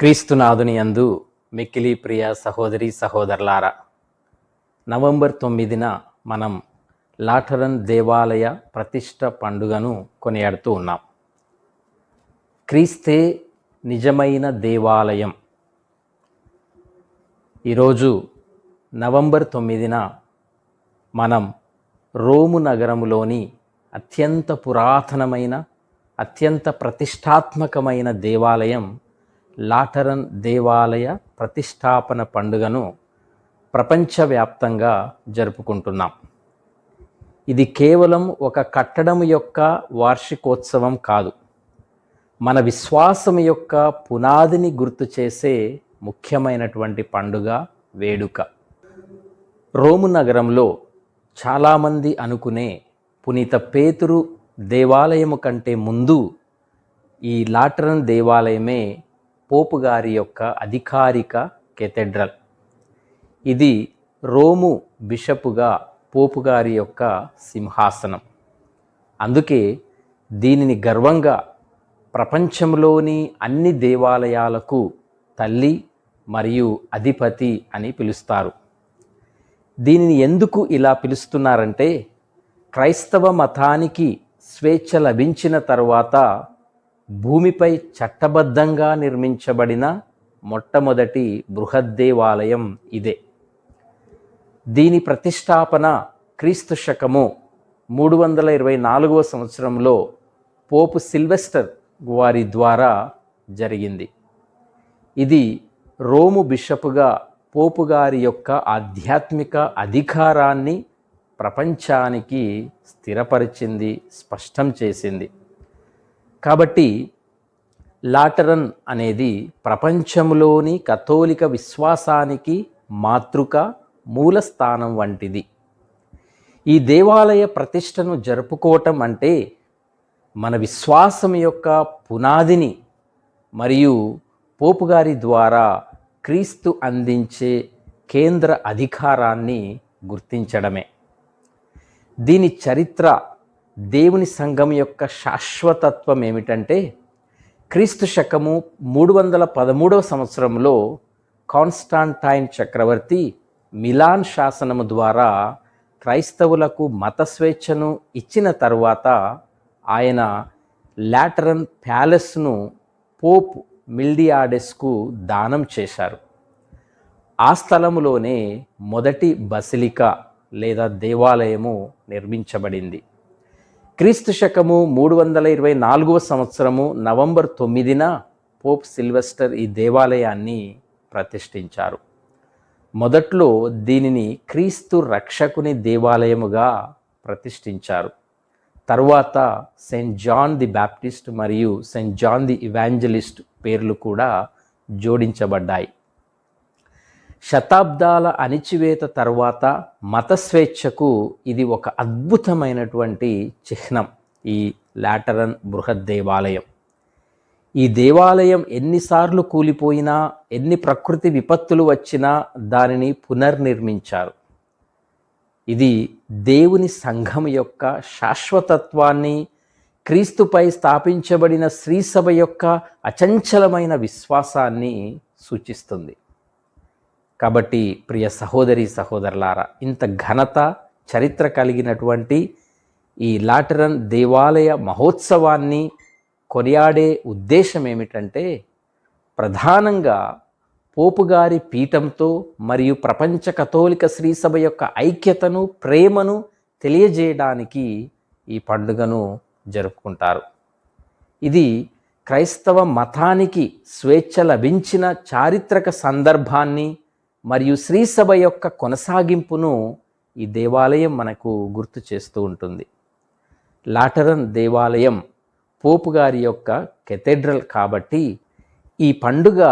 క్రీస్తునాథుని యందు మిక్కిలి ప్రియ సహోదరి సహోదరులారా నవంబర్ తొమ్మిదిన మనం లాటరన్ దేవాలయ ప్రతిష్ట పండుగను కొనియాడుతూ ఉన్నాం. క్రీస్తే నిజమైన దేవాలయం. ఈరోజు నవంబర్ తొమ్మిదిన మనం రోము నగరములోని అత్యంత పురాతనమైన అత్యంత ప్రతిష్టాత్మకమైన దేవాలయం లాటరన్ దేవాలయ ప్రతిష్టాపన పండుగను ప్రపంచవ్యాప్తంగా జరుపుకుంటున్నాం. ఇది కేవలం ఒక కట్టడం యొక్క వార్షికోత్సవం కాదు. మన విశ్వాసం యొక్క పునాదిని గుర్తు చేసే ముఖ్యమైనటువంటి పండుగ వేడుక. రోము నగరంలో చాలామంది అనుకునే పునీత పేతురు దేవాలయము కంటే ముందు ఈ లాటరన్ దేవాలయమే పోపు గారి యొక్క అధికారిక కెథెడ్రల్. ఇది రోము బిషపుగా పోపు గారి యొక్క సింహాసనం. అందుకే దీనిని గర్వంగా ప్రపంచంలోని అన్ని దేవాలయాలకు తల్లి మరియు అధిపతి అని పిలుస్తారు. దీనిని ఎందుకు ఇలా పిలుస్తున్నారంటే క్రైస్తవ మతానికి స్వేచ్ఛ లభించిన తరువాత భూమిపై చట్టబద్ధంగా నిర్మించబడిన మొట్టమొదటి బృహద్దేవాలయం ఇదే. దీని ప్రతిష్టాపన క్రీస్తు శకము మూడు వందల ఇరవై నాలుగవ సంవత్సరంలో పోపు సిల్వెస్టర్ వారి ద్వారా జరిగింది. ఇది రోము బిషపుగా పోపు గారి యొక్క ఆధ్యాత్మిక అధికారాన్ని ప్రపంచానికి స్థిరపరిచింది స్పష్టం చేసింది. కాబట్టి లాటరన్ అనేది ప్రపంచంలోని కథోలిక విశ్వాసానికి మాతృక మూల స్థానం వంటిది. ఈ దేవాలయ ప్రతిష్టను జరుపుకోవటం అంటే మన విశ్వాసం యొక్క పునాదిని మరియు పోపుగారి ద్వారా క్రీస్తు అందించే కేంద్ర అధికారాన్ని గుర్తించడమే. దీని చరిత్ర దేవుని సంఘం యొక్క శాశ్వతత్వం ఏమిటంటే క్రీస్తు శకము మూడు వందల పదమూడవ సంవత్సరంలో కాన్స్టాంటైన్ చక్రవర్తి మిలాన్ శాసనము ద్వారా క్రైస్తవులకు మత స్వేచ్ఛను ఇచ్చిన తర్వాత ఆయన లాటరన్ ప్యాలెస్ను పోప్ మిల్డియాడెస్కు దానం చేశారు. ఆ స్థలములోనే మొదటి బసిలికా లేదా దేవాలయము నిర్మించబడింది. క్రీస్తు శకము మూడు వందల ఇరవై నాలుగవ సంవత్సరము నవంబర్ తొమ్మిదిన పోప్ సిల్వెస్టర్ ఈ దేవాలయాన్ని ప్రతిష్ఠించారు. మొదట్లో దీనిని క్రీస్తు రక్షకుని దేవాలయముగా ప్రతిష్ఠించారు. తరువాత సెయింట్ జాన్ ది బ్యాప్టిస్ట్ మరియు సెయింట్ జాన్ ది ఇవాంజలిస్ట్ పేర్లు కూడా జోడించబడ్డాయి. శతాబ్దాల అణిచివేత తర్వాత మత స్వేచ్ఛకు ఇది ఒక అద్భుతమైనటువంటి చిహ్నం ఈ లాటరన్ బృహద్ దేవాలయం. ఈ దేవాలయం ఎన్నిసార్లు కూలిపోయినా ఎన్ని ప్రకృతి విపత్తులు వచ్చినా దానిని పునర్నిర్మించారు. ఇది దేవుని సంఘం యొక్క శాశ్వతత్వాన్ని క్రీస్తుపై స్థాపించబడిన శ్రీసభ యొక్క అచంచలమైన విశ్వాసాన్ని సూచిస్తుంది. కాబట్టి ప్రియ సహోదరి సహోదరులారా ఇంత ఘనత చరిత్ర కలిగినటువంటి ఈ లాటరన్ దేవాలయ మహోత్సవాన్ని కొనియాడే ఉద్దేశం ఏమిటంటే ప్రధానంగా పోపుగారి పీఠంతో మరియు ప్రపంచ కథోలిక శ్రీసభ యొక్క ఐక్యతను ప్రేమను తెలియజేయడానికి ఈ పండుగను జరుపుకుంటారు. ఇది క్రైస్తవ మతానికి స్వేచ్ఛ లభించిన చారిత్రక సందర్భాన్ని మరియు శ్రీసభ యొక్క కొనసాగింపును ఈ దేవాలయం మనకు గుర్తు చేస్తూ ఉంటుంది. లాటరన్ దేవాలయం పోపు గారి యొక్క కెథెడ్రల్ కాబట్టి ఈ పండుగ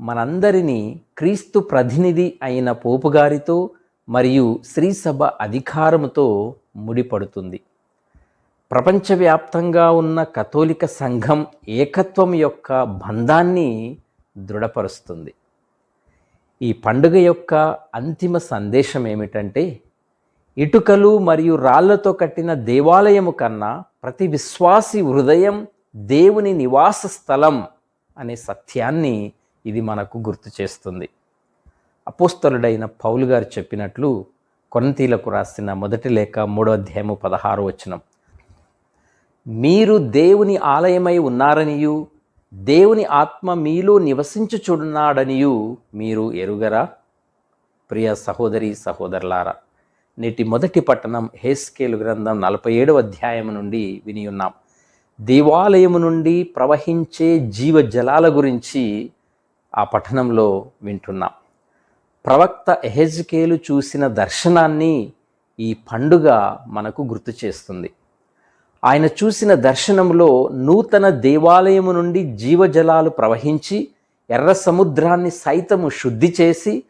మనందరినీ క్రీస్తు ప్రతినిధి అయిన పోపు గారితో మరియు శ్రీసభ అధికారముతో ముడిపడుతుంది. ప్రపంచవ్యాప్తంగా ఉన్న కథోలిక సంఘం ఏకత్వం యొక్క బంధాన్ని దృఢపరుస్తుంది. ఈ పండుగ యొక్క అంతిమ సందేశం ఏమిటంటే ఇటుకలు మరియు రాళ్ళతో కట్టిన దేవాలయము కన్నా ప్రతి విశ్వాసి హృదయం దేవుని నివాస స్థలం అనే సత్యాన్ని ఇది మనకు గుర్తు చేస్తుంది. అపోస్తలుడైన పౌలు గారు చెప్పినట్లు కొనతీలకు రాసిన మొదటి లేఖ మూడో అధ్యాయము పదహారు వచనం. మీరు దేవుని ఆలయమై ఉన్నారనియు దేవుని ఆత్మ మీలో నివసించుచున్నాడనియు మీరు ఎరుగరా? ప్రియ సహోదరి సహోదరులారా నేటి మొదటి పట్టణం హేస్కేలు గ్రంథం నలభై ఏడవ అధ్యాయం నుండి విని ఉన్నాం. దేవాలయము నుండి ప్రవహించే జీవ జలాల గురించి ఆ పట్టణంలో వింటున్నాం. ప్రవక్త ఎహెజ్కేలు చూసిన దర్శనాన్ని ఈ పండుగ మనకు గుర్తు చేస్తుంది. ఆయన చూసిన దర్శనంలో నూతన దేవాలయము నుండి జీవజలాలు ప్రవహించి ఎర్ర సముద్రాన్ని సైతము శుద్ధి చేసి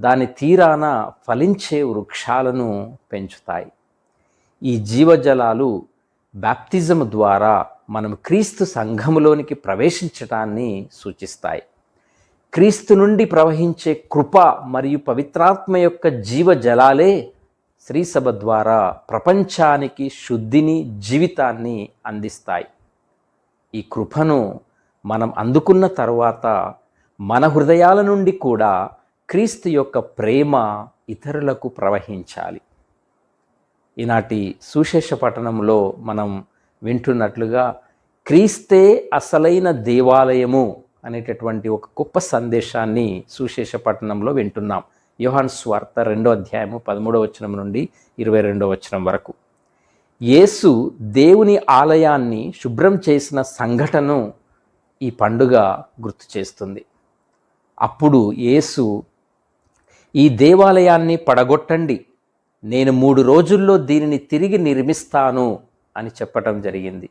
దాని తీరాన ఫలించే వృక్షాలను పెంచుతాయి. ఈ జీవజలాలు బ్యాప్తిజం ద్వారా మనం క్రీస్తు సంఘములోనికి ప్రవేశించటాన్ని సూచిస్తాయి. క్రీస్తు నుండి ప్రవహించే కృప మరియు పవిత్రాత్మ యొక్క జీవజలాలే శ్రీసభ ద్వారా ప్రపంచానికి శుద్ధిని జీవితాన్ని అందిస్తాయి. ఈ కృపను మనం అందుకున్న తర్వాత మన హృదయాల నుండి కూడా క్రీస్తు యొక్క ప్రేమ ఇతరులకు ప్రవహించాలి. ఈనాటి సుశేష పట్టణంలో మనం వింటున్నట్లుగా క్రీస్తే అసలైన దేవాలయము అనేటటువంటి ఒక గొప్ప సందేశాన్ని సుశేష పట్టణంలో వింటున్నాం. యోహాన్ స్వార్త రెండో అధ్యాయము పదమూడవ వచనం నుండి ఇరవై రెండో వచనం వరకు. యేసు దేవుని ఆలయాన్ని శుభ్రం చేసిన సంఘటను ఈ పండుగ గుర్తు చేస్తుంది. అప్పుడు యేసు ఈ దేవాలయాన్ని పడగొట్టండి. నేను మూడు రోజుల్లో దీనిని తిరిగి నిర్మిస్తాను అని చెప్పటం జరిగింది.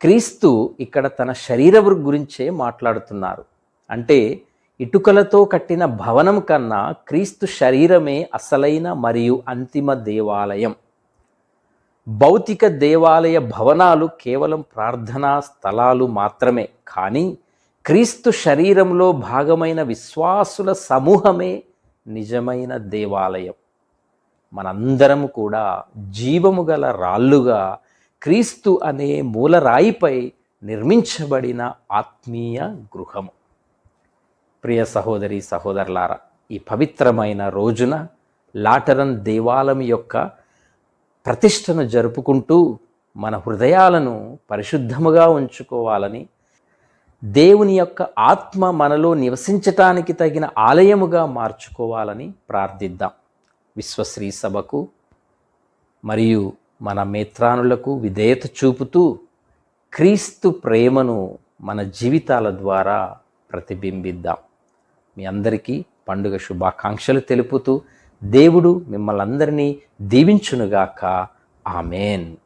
క్రీస్తు ఇక్కడ తన శరీరం గురించే మాట్లాడుతున్నారు. అంటే ఇటుకలతో కట్టిన భవనం కన్నా క్రీస్తు శరీరమే అసలైన మరియు అంతిమ దేవాలయం. భౌతిక దేవాలయ భవనాలు కేవలం ప్రార్థనా స్థలాలు మాత్రమే కానీ క్రీస్తు శరీరంలో భాగమైన విశ్వాసుల సమూహమే నిజమైన దేవాలయం. మనందరం కూడా జీవము గల రాళ్ళుగా క్రీస్తు అనే మూలరాయిపై నిర్మించబడిన ఆత్మీయ గృహము. ప్రియ సహోదరి సహోదరులారా ఈ పవిత్రమైన రోజున లాటరన్ దేవాలయం యొక్క ప్రతిష్టను జరుపుకుంటూ మన హృదయాలను పరిశుద్ధముగా ఉంచుకోవాలని దేవుని యొక్క ఆత్మ మనలో నివసించటానికి తగిన ఆలయముగా మార్చుకోవాలని ప్రార్థిద్దాం. విశ్వశ్రీ సభకు మరియు మన మిత్రానులకు విధేయత చూపుతూ క్రీస్తు ప్రేమను మన జీవితాల ద్వారా ప్రతిబింబిద్దాం. మీ అందరికీ పండుగ శుభాకాంక్షలు తెలుపుతూ దేవుడు మిమ్మల్ని అందరినీ దీవించునుగాక. ఆమెన్.